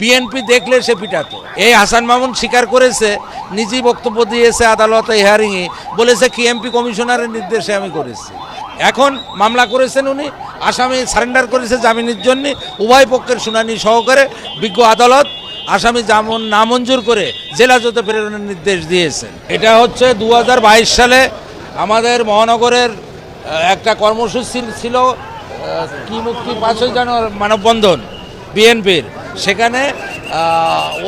BNP দেখলে সে পিটাতো। এই হাসান মামুন স্বীকার করেছে, নিজেই বক্তব্য দিয়েছে আদালতে হিয়ারিংয়ে বলেছে কি এমপি কমিশনারের নির্দেশে আমি করেছি। এখন মামলা করেছেন উনি, আসামি সারেন্ডার করেছে জামিনের জন্য, উভয় পক্ষের শুনানি সহকারে বিজ্ঞ আদালত আসামি জামন নামঞ্জুর করে জেলা জোতে প্রেরণের নির্দেশ দিয়েছেন। এটা হচ্ছে দু হাজার বাইশ সালে আমাদের মহানগরের একটা কর্মসূচি ছিল কি মুক্তি পাঁচই জানুয়ারি, মানববন্ধন বিএনপির সেখানে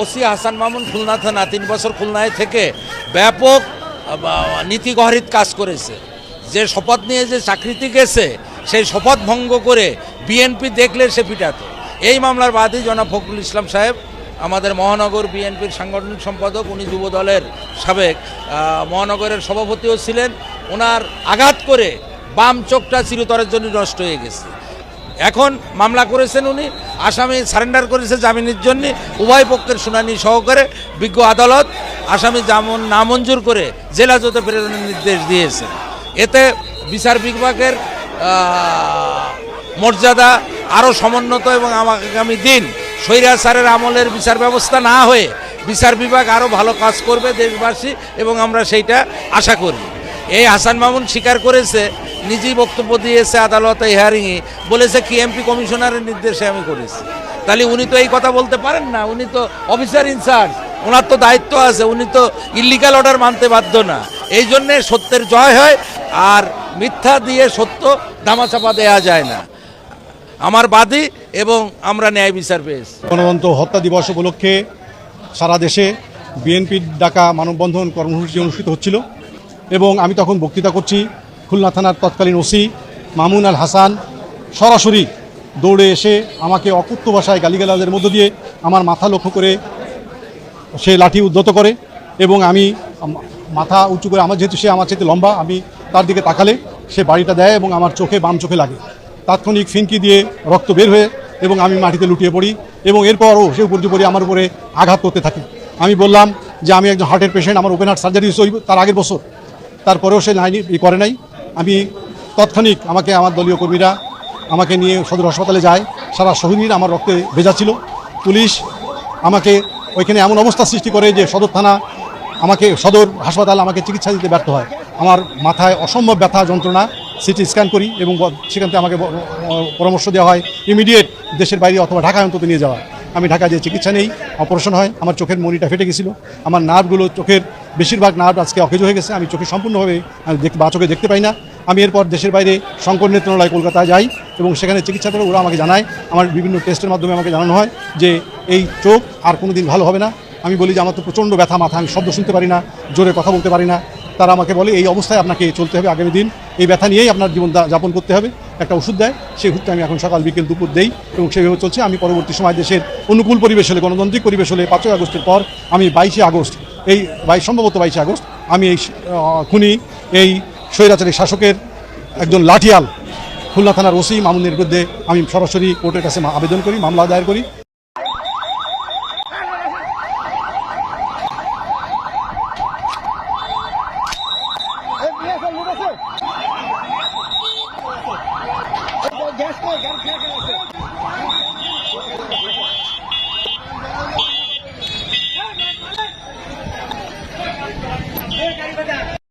ওসি হাসান মামুন খুলনা থানা, তিন বছর খুলনায় থেকে ব্যাপক নীতিগহরিত কাজ করেছে। যে শপথ নিয়ে যে চাকরিতে গেছে সেই শপথ ভঙ্গ করে বিএনপি দেখলে সে পিটাতো। এই মামলার বাদী জনাব ফখরুল ইসলাম সাহেব, আমাদের মহানগর বিএনপির সাংগঠনিক সম্পাদক, উনি যুব দলের সাবেক মহানগরের সভাপতিও ছিলেন। ওনার আঘাত করে বাম চোখটা চিরতরের জন্য নষ্ট হয়ে গেছে। এখন মামলা করেছেন উনি, আসামি সারেন্ডার করেছে জামিনের জন্য, উভয় পক্ষের শুনানি সহকারে বিজ্ঞ আদালত আসামি জামিন নামঞ্জুর করে জেলা জোতে প্রেরণের নির্দেশ দিয়েছে। এতে বিচার বিভাগের মর্যাদা আরও সমুন্নত এবং আগামী দিন স্বৈরাচারের আমলের বিচার ব্যবস্থা না হয়ে বিচার বিভাগ আরও ভালো কাজ করবে দেশবাসী এবং আমরা সেইটা আশা করি। এই হাসান মামুন স্বীকার করেছে নিজেই বক্তব্য দিয়েছে আদালতে হিয়ারিংয়ে বলেছে কি এমপি কমিশনারের নির্দেশে আমি করেছি। তাহলে উনি তো এই কথা বলতে পারেন না, উনি তো অফিসার ইনচার্জ ওনার তো দায়িত্ব আছে, উনি তো ইলিগাল অর্ডার মানতে বাধ্য না। এই জন্যে সত্যের জয় হয়, আর মিথ্যা দিয়ে সত্য দামাচাপা দেয়া যায় না। আমার বাদী এবং আমরা ন্যায় বিচার পেয়েছি। গণতন্ত্র হত্যা দিবস উপলক্ষে সারা দেশে বিএনপির ডাকা মানববন্ধন কর্মসূচি অনুষ্ঠিত হচ্ছিল। এবং আমি তখন বক্তৃতা করছি খুলনা থানার তৎকালীন ওসি মামুন আল হাসান সরাসরি দৌড়ে এসে আমাকে অকুত্ত ভাষায় গালিগালাজের মধ্য দিয়ে আমার মাথা লক্ষ্য করে সে লাঠি উদ্ধত করে এবং আমি মাথা উঁচু করে আমার যেহেতু সে আমার চেয়ে লম্বা, আমি তার দিকে তাকালে সে বাড়িটা দেয় এবং আমার চোখে বাম চোখে লাগে। তাৎক্ষণিক ফিনকি দিয়ে রক্ত বের হয়ে এবং আমি মাটিতে লুটিয়ে পড়ি এবং এরপরও সে উপর উপরে আমার উপরে আঘাত করতে থাকে। আমি বললাম যে আমি একজন হার্টের পেশেন্ট আমার ওপেন হার্ট সার্জারি তার আগের বছর। তারপরেও সে লাইনি করে নাই। আমি তৎক্ষণিক আমাকে আমার দলীয় কর্মীরা আমাকে নিয়ে সদর হাসপাতালে যায়। সারা শহীদ আমার রক্তে ভেজা ছিল। পুলিশ আমাকে ওইখানে এমন অবস্থা সৃষ্টি করে যে সদর থানা আমাকে, সদর হাসপাতাল আমাকে চিকিৎসা দিতে ব্যর্থ হয়। আমার মাথায় অসম্ভব ব্যথা যন্ত্রণা, সিটি স্ক্যান করি এবং সেখান থেকে আমাকে পরামর্শ দেওয়া হয়, ইমিডিয়েট দেশের বাইরে অথবা ঢাকায় অন্তত নিয়ে যাওয়া। আমি ঢাকায় যে চিকিৎসা নেই, অপারেশন হয়, আমার চোখের মনিটা ফেটে গেছিল। আমার নার্ভগুলো চোখের বেশিরভাগ নার্ভ আজকে অকেজ হয়ে গেছে, আমি চোখে সম্পূর্ণভাবে, আমি বা চোখে দেখতে পাই না। আমি এরপর দেশের বাইরে শঙ্কর নেত্রণালয় কলকাতায় যাই এবং সেখানে চিকিৎসা করে ওরা আমাকে জানায়, আমার বিভিন্ন টেস্টের মাধ্যমে আমাকে জানানো হয় যে এই চোখ আর কোনো দিন ভালো হবে না। আমি বলি যে আমার তো প্রচণ্ড ব্যথা মাথা, আমি শব্দ শুনতে পারি না, জোরে কথা বলতে পারি না। তারা আমাকে বলে, এই অবস্থায় আপনাকে চলতে হবে আগামী দিন। এই ব্যথা নিয়েই আপনার জীবন যাপন করতে হবে। একটা ওষুধ দেয় সেই ওষুধটা আমি এখন সকাল বিকেল দুপুর দেই এবং সেভাবে চলছে। আমি পরবর্তী সময় দেশের অনুকূল পরিবেশ হলে, গণতান্ত্রিক পরিবেশ হলে পাঁচই আগস্টের পর, আমি বাইশে আগস্ট এই বাইশ সম্ভবত বাইশে আগস্ট, আমি এই খুনি, এই স্বৈরাচারী শাসকের একজন লাঠিয়াল, খুলনা থানার ওসি মামুনের বিরুদ্ধে আমি সরাসরি কোর্টের কাছে আবেদন করি, মামলা দায়ের করি।